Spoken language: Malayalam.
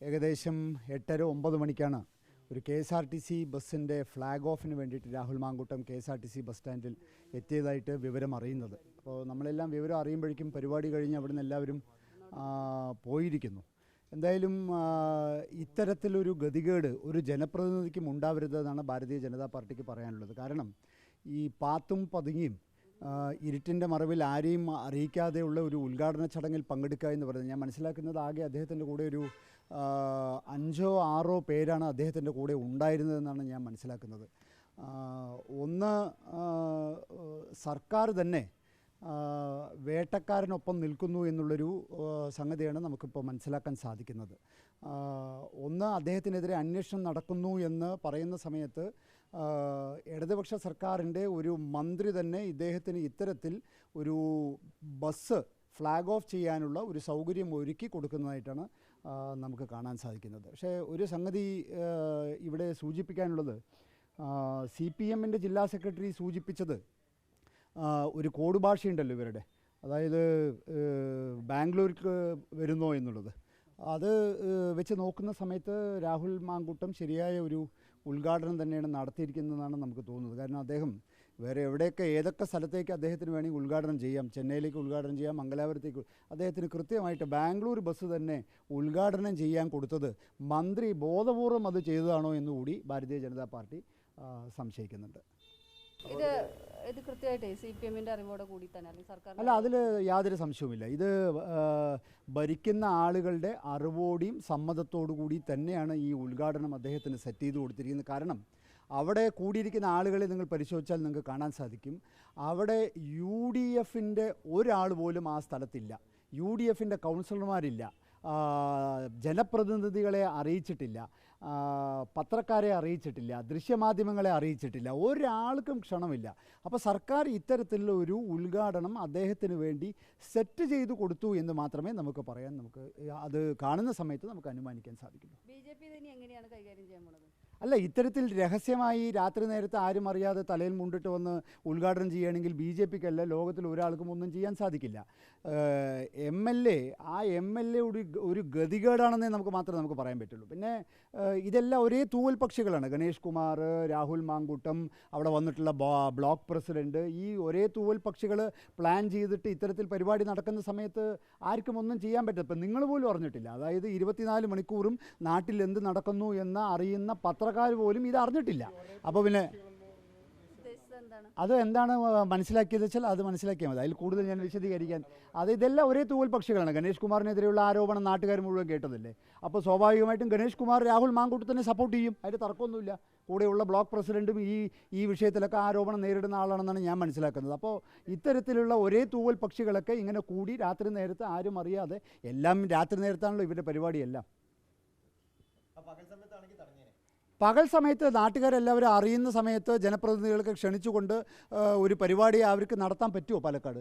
ഏകദേശം എട്ടര ഒമ്പത് മണിക്കാണ് ഒരു K S R T C ബസ്സിന്റെ ഫ്ലാഗ് ഓഫിന് വേണ്ടിയിട്ട് Rahul Mankoottam K S R T C bus സ്റ്റാൻഡിൽ എത്തിയതായിട്ട് വിവരം അറിയുന്നത്. അപ്പോൾ നമ്മളെല്ലാം വിവരം അറിയുമ്പോഴേക്കും പരിപാടി കഴിഞ്ഞ് അവിടുന്ന് എല്ലാവരും പോയിരിക്കുന്നു. എന്തായാലും ഇത്തരത്തിലൊരു ഗതികേട് ഒരു ജനപ്രതിനിധിക്കും ഉണ്ടാവരുതെന്നാണ് ഭാരതീയ ജനതാ പാർട്ടിക്ക് പറയാനുള്ളത്. കാരണം ഈ പാത്തും പതുങ്ങിയും ഇരുട്ടിന്റെ മറവിൽ ആരെയും അറിയിക്കാതെയുള്ള ഒരു ഉദ്ഘാടന ചടങ്ങിൽ പങ്കെടുക്കുക എന്ന് പറയുന്നത്. ഞാൻ മനസ്സിലാക്കുന്നത് ആകെ അദ്ദേഹത്തിന്റെ കൂടെ ഒരു അഞ്ചോ ആറോ പേരാണ് അദ്ദേഹത്തിന്റെ കൂടെ ഉണ്ടായിരുന്നതെന്നാണ് ഞാൻ മനസ്സിലാക്കുന്നത്. ഒന്ന് സർക്കാർ തന്നെ വേട്ടക്കാരനൊപ്പം നിൽക്കുന്നു എന്നുള്ളൊരു സംഗതിയാണ് നമുക്കിപ്പോൾ മനസ്സിലാക്കാൻ സാധിക്കുന്നത്. ഒന്ന് അദ്ദേഹത്തിനെതിരെ അന്വേഷണം നടക്കുന്നു എന്ന് പറയുന്ന സമയത്ത് ഇടതുപക്ഷ സർക്കാരിന്റെ ഒരു മന്ത്രി തന്നെ ഇദ്ദേഹത്തിന് ഇത്തരത്തിൽ ഒരു ബസ് ഫ്ലാഗ് ഓഫ് ചെയ്യാനുള്ള ഒരു സൗകര്യം ഒരുക്കി കൊടുക്കുന്നതായിട്ടാണ് നമുക്ക് കാണാൻ സാധിക്കുന്നത്. പക്ഷേ ഒരു സംഗതി ഇവിടെ സൂചിപ്പിക്കാനുള്ളത് സി പി എമ്മിന്റെ ജില്ലാ സെക്രട്ടറി സൂചിപ്പിച്ചത് ഒരു കോഡ് ഭാഷയുണ്ടല്ലോ ഇവരുടെ. അതായത് ബാംഗ്ലൂർക്ക് വരുന്നോ എന്നുള്ളത്. അത് വെച്ച് നോക്കുന്ന സമയത്ത് രാഹുൽ മാങ്കൂട്ടം ശരിയായ ഒരു ഉദ്ഘാടനം തന്നെയാണ് നടത്തിയിരിക്കുന്നതെന്നാണ് നമുക്ക് തോന്നുന്നത്. കാരണം അദ്ദേഹം വേറെ എവിടെയൊക്കെ ഏതൊക്കെ സ്ഥലത്തേക്ക് അദ്ദേഹത്തിന് വേണമെങ്കിൽ ഉദ്ഘാടനം ചെയ്യാം. ചെന്നൈയിലേക്ക് ഉദ്ഘാടനം ചെയ്യാം മംഗലാപുരത്തേക്ക് അദ്ദേഹത്തിന് കൃത്യമായിട്ട് ബാംഗ്ലൂർ ബസ് തന്നെ ഉദ്ഘാടനം ചെയ്യാൻ കൊടുത്തത് മന്ത്രി ബോധപൂർവം അത് ചെയ്തതാണോ എന്നുകൂടി ഭാരതീയ ജനതാ പാർട്ടി സംശയിക്കുന്നുണ്ട്. ഇത് തന്നെ സർക്കാർ അല്ല അതിൽ യാതൊരു സംശയവുമില്ല. ഇത് ഭരിക്കുന്ന ആളുകളുടെ അറിവോടെയും സമ്മതത്തോടു കൂടി തന്നെയാണ് ഈ ഉദ്ഘാടനം അദ്ദേഹത്തിന് സെറ്റ് ചെയ്ത് കൊടുത്തിരിക്കുന്നത്. കാരണം അവിടെ കൂടിയിരിക്കുന്ന ആളുകളെ നിങ്ങൾ പരിശോധിച്ചാൽ നിങ്ങൾക്ക് കാണാൻ സാധിക്കും. അവിടെ യു ഡി എഫിന്റെ ഒരാൾ പോലും ആ സ്ഥലത്തില്ല. യു ഡി എഫിന്റെ കൗൺസിലർമാരില്ല. ജനപ്രതിനിധികളെ അറിയിച്ചിട്ടില്ല. പത്രക്കാരെ അറിയിച്ചിട്ടില്ല. ദൃശ്യമാധ്യമങ്ങളെ അറിയിച്ചിട്ടില്ല. ഒരാൾക്കും ക്ഷണമില്ല. അപ്പോൾ സർക്കാർ ഇത്തരത്തിലുള്ള ഒരു ഉദ്ഘാടനം അദ്ദേഹത്തിന് വേണ്ടി സെറ്റ് ചെയ്തു കൊടുത്തു എന്ന് മാത്രമേ നമുക്ക് പറയാൻ നമുക്ക് അത് കാണുന്ന സമയത്ത് നമുക്ക് അനുമാനിക്കാൻ സാധിക്കുള്ളൂ. ബി ജെ പി എങ്ങനെയാണ് കൈകാര്യം ചെയ്യാൻ അല്ല ഇത്തരത്തിൽ രഹസ്യമായി രാത്രി നേരത്തെ ആരും അറിയാതെ തലയിൽ മുണ്ടിട്ട് വന്ന് ഉദ്ഘാടനം ചെയ്യുകയാണെങ്കിൽ ബി ജെ പിക്കല്ല ലോകത്തിൽ ഒരാൾക്കും ഒന്നും ചെയ്യാൻ സാധിക്കില്ല. എം എൽ എ ആ എം എൽ എ ഒരു ഒരു ഗതികേടാണെന്നേ നമുക്ക് മാത്രമേ നമുക്ക് പറയാൻ പറ്റുള്ളൂ. പിന്നെ ഇതെല്ലാം ഒരേ തൂവൽ പക്ഷികളാണ്. ഗണേഷ് കുമാർ രാഹുൽ മാങ്കൂട്ടം അവിടെ വന്നിട്ടുള്ള ബ്ലോക്ക് പ്രസിഡന്റ് ഈ ഒരേ തൂവൽ പക്ഷികൾ പ്ലാൻ ചെയ്തിട്ട് ഇത്തരത്തിൽ പരിപാടി നടക്കുന്ന സമയത്ത് ആർക്കും ഒന്നും ചെയ്യാൻ പറ്റില്ല. ഇപ്പം നിങ്ങൾ പോലും അറിഞ്ഞിട്ടില്ല. അതായത് ഇരുപത്തിനാല് മണിക്കൂറും നാട്ടിൽ എന്ത് നടക്കുന്നു എന്ന് അറിയുന്ന പത്രക്കാർ പോലും ഇത് അറിഞ്ഞിട്ടില്ല. അപ്പോൾ പിന്നെ അത് എന്താണ് മനസ്സിലാക്കിയത് വെച്ചാൽ അത് മനസ്സിലാക്കിയാൽ മതി. അതിൽ കൂടുതൽ ഞാൻ വിശദീകരിക്കാൻ. അത് ഇതെല്ലാം ഒരേ തൂവൽ പക്ഷികളാണ്. ഗണേഷ് കുമാറിനെതിരെയുള്ള ആരോപണം നാട്ടുകാർ മുഴുവൻ കേട്ടതല്ലേ? അപ്പോൾ സ്വാഭാവികമായിട്ടും ഗണേഷ് കുമാർ രാഹുൽ മാങ്കൂട്ടത്തിനെ സപ്പോർട്ട് ചെയ്യും. അതിന്റെ തർക്കമൊന്നുമില്ല. കൂടെയുള്ള ബ്ലോക്ക് പ്രസിഡന്റും ഈ ഈ വിഷയത്തിലൊക്കെ ആരോപണം നേരിടുന്ന ആളാണെന്നാണ് ഞാൻ മനസ്സിലാക്കുന്നത്. അപ്പോൾ ഇത്തരത്തിലുള്ള ഒരേ തൂവൽ പക്ഷികളൊക്കെ ഇങ്ങനെ കൂടി രാത്രി നേരത്ത് ആരും അറിയാതെ എല്ലാം രാത്രി നേരത്താണല്ലോ ഇവരുടെ പരിപാടിയെല്ലാം. പകൽ സമയത്ത് നാട്ടുകാരെല്ലാവരും അറിയുന്ന സമയത്ത് ജനപ്രതിനിധികൾക്ക് ക്ഷണിച്ചുകൊണ്ട് ഒരു പരിപാടി അവർക്ക് നടത്താൻ പറ്റുമോ പാലക്കാട്?